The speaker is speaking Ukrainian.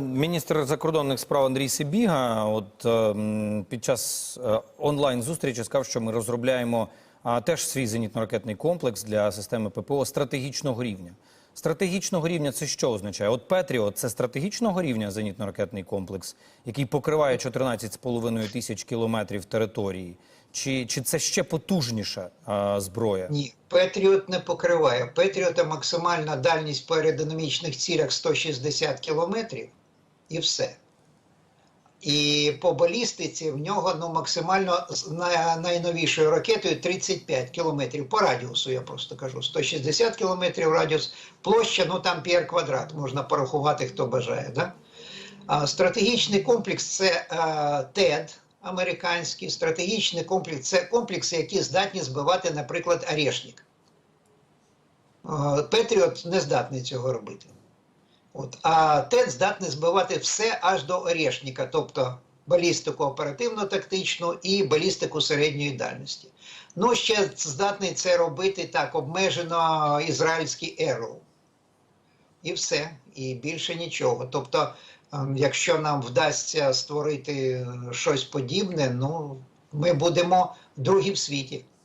Міністр закордонних справ Андрій Сибіга от, е, під час е, онлайн-зустрічі сказав, що ми розробляємо а, теж свій зенітно-ракетний комплекс для системи ППО стратегічного рівня. Стратегічного рівня це що означає? От Петріот це стратегічного рівня зенітно-ракетний комплекс, який покриває 14,5 тисяч кілометрів території. Чи, чи це ще потужніша а, зброя? Ні, Петріот не покриває. Петріота максимальна дальність по аеродинамічних цілях 160 кілометрів і все. І по балістиці в нього ну, максимально з най- найновішою ракетою 35 кілометрів по радіусу, я просто кажу. 160 кілометрів радіус, площа, ну там п'єр квадрат, можна порахувати, хто бажає. Да? А, стратегічний комплекс це а, ТЕД американський. Стратегічний комплекс це комплекси, які здатні збивати, наприклад, Орешник. Петріот не здатний цього робити. От. А ТЕД здатний збивати все аж до Орешника, тобто балістику оперативно-тактичну і балістику середньої дальності. Ну, ще здатний це робити так, обмежено ізраїльський Arrow. І все, і більше нічого. Тобто, ем, якщо нам вдасться створити е, щось подібне, ну ми будемо другі в світі.